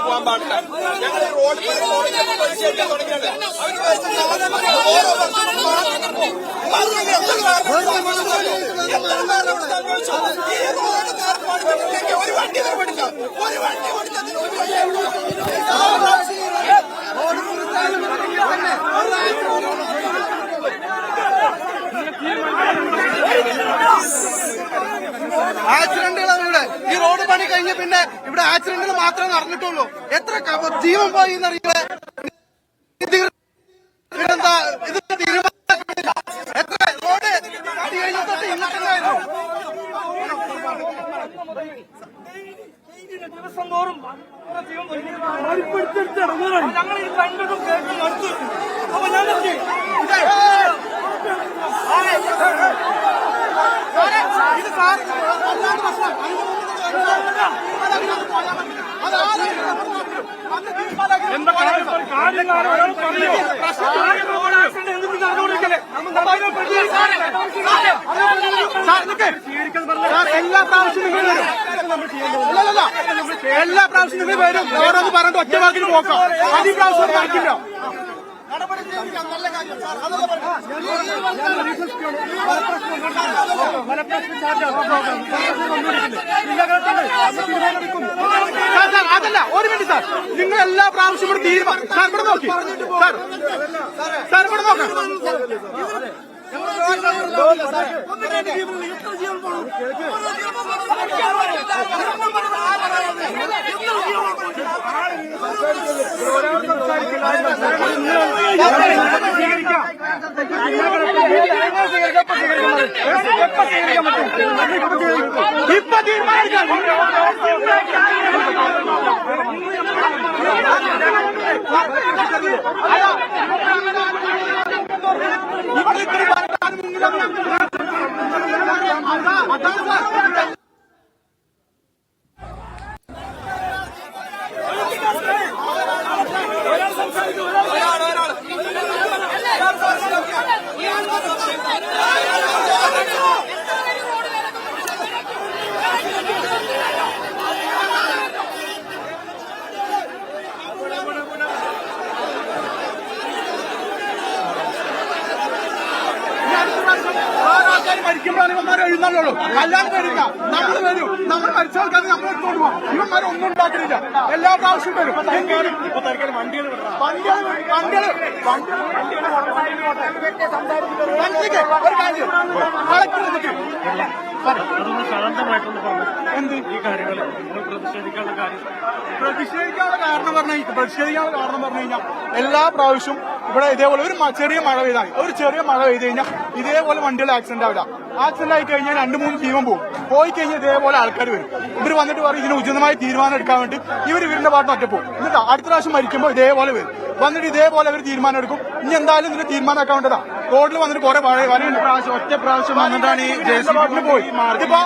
പോകാൻ പാടില്ല ഞങ്ങൾ റോഡിൽ റോഡിൽ പരിശീലിക്കാൻ തുടങ്ങിയത് അവർ ഓരോ വർഷവും. എത്ര ഇവിടെ സംഭവിച്ചു? ഈ റോഡ് നേർപ്പാടിലേക്ക് ഒരു വണ്ടി നിർമ്മിടില്ല ഒരു വണ്ടി കൊടുത്തതിന് ഒരു ആക്സിഡന്റുകളാണ് ഇവിടെ ഈ റോഡ് പണി കഴിഞ്ഞ പിന്നെ ഇവിടെ ആക്സിഡന്റുകൾ മാത്രമേ നടന്നിട്ടുള്ളൂ. എത്ര ജീവൻ പോയി എന്നറിയാം ഇത് ദിവസം തോറും ഞങ്ങൾ ഈ കണ്ടതും കേട്ടും മടുത്തു അപ്പൊ ഞങ്ങൾക്ക് ഇത് സാർ അല്ലാണ്ട് പ്രശ്നം എന്താ എല്ലാ പ്രാവശ്യം നിങ്ങൾ വരും. ഓരോന്ന് പറഞ്ഞിട്ട് ഒറ്റ വാക്കിന് പോക്കാം. അതി പ്രാവശ്യം കാണിക്കില്ല സാർ സാർ അതല്ല. ഒരു മിനിറ്റ് സാർ. നിങ്ങൾ എല്ലാ പ്രാവശ്യം ഇവിടെ തീരുമാനം സാർ ഇവിടെ നോക്കി. സാർ സാർ ഇവിടെ നോക്കാം. തീരുമാനിക്കാം ഇവിടെ ഇത്രയും പറഞ്ഞാലും ആൾക്കാർ മരിക്കുമ്പോഴാണ് ഇവന്മാർ എഴുന്നാളുള്ളൂ അല്ലാതെ വരില്ല. നമ്മൾ വരും. നമ്മൾ മരിച്ച ആൾക്കാർ നമ്മൾ എടുത്തോണ്ട് പോകും ഇവന്മാർ ഒന്നും ഉണ്ടാക്കുന്നില്ല എല്ലാ പ്രാവശ്യം വരും. എങ്കിലും വണ്ടികൾ വണ്ടികൾ വണ്ടിക്ക് ഒരു കാര്യം. കളക്ടർ നിൽക്കും അതൊന്ന് ശാന്തമായിട്ടൊന്ന് പറഞ്ഞു. എന്ത്? ഈ കാര്യങ്ങൾ പ്രതിഷേധിക്കാനുള്ള കാര്യം. പ്രതിഷേധിക്കാനുള്ള കാരണം പറഞ്ഞു പ്രതിഷേധിക്കാനുള്ള കാരണം പറഞ്ഞു കഴിഞ്ഞാൽ എല്ലാ പ്രാവശ്യവും ഇവിടെ ഇതേപോലെ ഒരു ചെറിയ മഴ പെയ്താൽ ഒരു ചെറിയ മഴ പെയ്ത് കഴിഞ്ഞാൽ ഇതേപോലെ വണ്ടികൾ ആക്സിഡന്റ് ആവില്ല. ആക്സിഡന്റ് ആയി കഴിഞ്ഞാൽ രണ്ട് മൂന്ന് ജീവൻ പോകും. പോയി കഴിഞ്ഞാൽ ഇതേപോലെ ആൾക്കാർ വരും. ഇവർ വന്നിട്ട് പറയും ഇതിന് ഉചിതമായ തീരുമാനം എടുക്കാൻ വേണ്ടി ഇവർ ഇവരുടെ പാട്ട് ഒറ്റ പോകും. എന്നിട്ട് അടുത്ത പ്രാവശ്യം മരിക്കുമ്പോൾ ഇതേപോലെ വരും. വന്നിട്ട് ഇതേപോലെ അവർ തീരുമാനം എടുക്കും. ഇനി എന്തായാലും ഇതിന് തീരുമാനമാക്കാൻ വേണ്ടതാ. റോഡിൽ വന്നിട്ട് കുറെ പ്രാവശ്യം ഒറ്റ പ്രാവശ്യം വന്നിട്ടാണ് ഈ പാട്ടിന് പോയി. ഇതിപ്പോ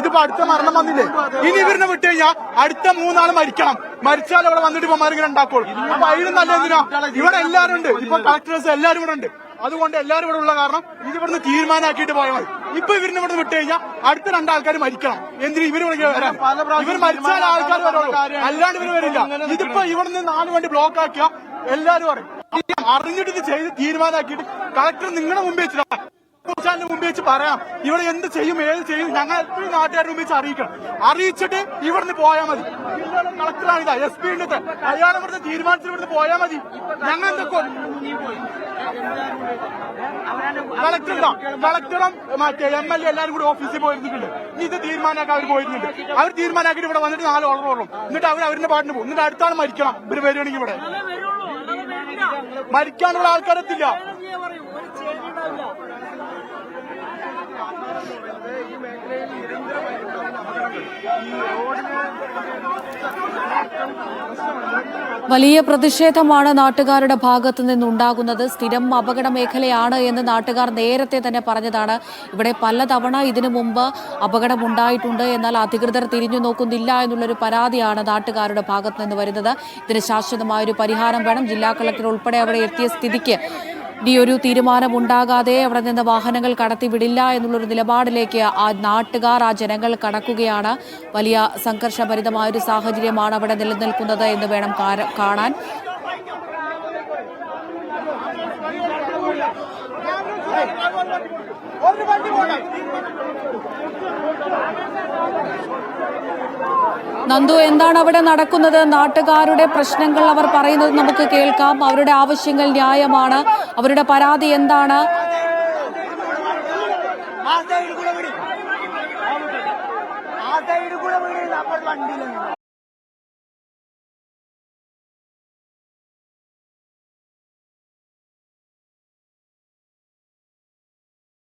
ഇതിപ്പോ അടുത്ത മരണം വന്നില്ലേ? ഇനി ഇവരിനെ വിട്ട് കഴിഞ്ഞാൽ അടുത്ത മൂന്നാൾ മരിക്കണം. മരിച്ചാൽ അവിടെ വന്നിട്ട് ഇപ്പൊ മരുങ്ങനെ ഉണ്ടാക്കുള്ളൂ. അപ്പൊ അതിലും നല്ല എന്തിനാ? ഇവിടെ എല്ലാവരും ഉണ്ട് ഇപ്പൊ കളക്ടേഴ്സ് എല്ലാവരും ഇവിടെ ഉണ്ട്. അതുകൊണ്ട് എല്ലാവരും ഇവിടെ ഉള്ള കാരണം ഇത് ഇവിടുന്ന് തീരുമാനമാക്കിയിട്ട് പോയാൽ മതി. ഇപ്പൊ ഇവരിനെ ഇവിടെ വിട്ട് കഴിഞ്ഞാൽ അടുത്ത രണ്ടാൾക്കാർ മരിക്കണം. എന്തിനു ഇവർ വരാം ഇവർ മരിച്ചാൽ ആൾക്കാർ വരുള്ളൂ അല്ലാണ്ട് ഇവർ വരില്ല. ഇതിപ്പോ ഇവിടുന്ന് നാല് വണ്ടി ബ്ലോക്ക് ആക്കിയ എല്ലാരും പറയും അറിഞ്ഞിട്ട് ഇത് ചെയ്ത് തീരുമാനമാക്കിയിട്ട് കളക്ടർ നിങ്ങളുടെ മുമ്പ് വെച്ചിട്ടാ ചാനലിന് മുമ്പ് വെച്ച് പറയാം. ഇവിടെ എന്ത് ചെയ്യും ഏത് ചെയ്യും ഞങ്ങൾ എപ്പോഴും നാട്ടുകാരുടെ മുമ്പ് വെച്ച് അറിയിക്കണം. അറിയിച്ചിട്ട് ഇവിടുന്ന് പോയാൽ മതി. കളക്ടറാണ് ഇതാ എസ് പി ഉണ്ട് അയാൾ ഇവിടുത്തെ തീരുമാനത്തിൽ ഇവിടുന്ന് പോയാൽ മതി. ഞങ്ങൾ എന്തൊക്കെ കളക്ടറും മറ്റേ എം എൽ എ എല്ലാവരും കൂടി ഓഫീസിൽ പോയിരുന്നിട്ടുണ്ട്. ഇത് തീരുമാനമാക്കി അവർ പോയിരുന്നുണ്ട് അവർ തീരുമാനമാക്കിയിട്ട് ഇവിടെ വന്നിട്ട് നാല് ഓർഡർ ഓടും എന്നിട്ട് അവർ അവരുടെ പാട്ടിന് പോകും. എന്നിട്ട് അടുത്താണ് മരിക്കണം. ഇവർ വരികയാണെങ്കിൽ ഇവിടെ. മരിക്കാനുള്ള ആൾക്കാരെത്തില്ല വലിയ പ്രതിഷേധമാണ് നാട്ടുകാരുടെ ഭാഗത്തു നിന്നുണ്ടാകുന്നത്. സ്ഥിരം അപകട മേഖലയാണ് എന്ന് നാട്ടുകാർ നേരത്തെ തന്നെ പറഞ്ഞതാണ്. ഇവിടെ പലതവണ ഇതിനു മുമ്പ് അപകടമുണ്ടായിട്ടുണ്ട് എന്നാൽ അധികൃതർ തിരിഞ്ഞു നോക്കുന്നില്ല എന്നുള്ളൊരു പരാതിയാണ് നാട്ടുകാരുടെ ഭാഗത്തു നിന്ന് വരുന്നത്. ഇതിന് ശാശ്വതമായൊരു പരിഹാരം വേണം. ജില്ലാ കളക്ടർ ഉൾപ്പെടെ അവിടെ എത്തിയ സ്ഥിതിക്ക് ഈ ഒരു തീരുമാനമുണ്ടാകാതെ അവിടെ നിന്ന് വാഹനങ്ങൾ കടത്തിവിടില്ല എന്നുള്ളൊരു നിലപാടിലേക്ക് ആ നാട്ടുകാർ ആ ജനങ്ങൾ കടക്കുകയാണ്. വലിയ സംഘർഷഭരിതമായ ഒരു സാഹചര്യമാണ് അവിടെ നിലനിൽക്കുന്നത് എന്ന് വേണം കാണാൻ. ഒരു വണ്ടി നന്ദു എന്താണ് അവിടെ നടക്കുന്നത്? നാട്ടുകാരുടെ പ്രശ്നങ്ങൾ അവർ പറയുന്നത് നമുക്ക് കേൾക്കാം. അവരുടെ ആവശ്യങ്ങൾ ന്യായമാണ്. അവരുടെ പരാതി എന്താണ്? ആ സൈഡ് കൂടെ വീട്. ആ സൈഡ് കൂടെ വീട്. നമ്മൾ വണ്ടിയിലാണ്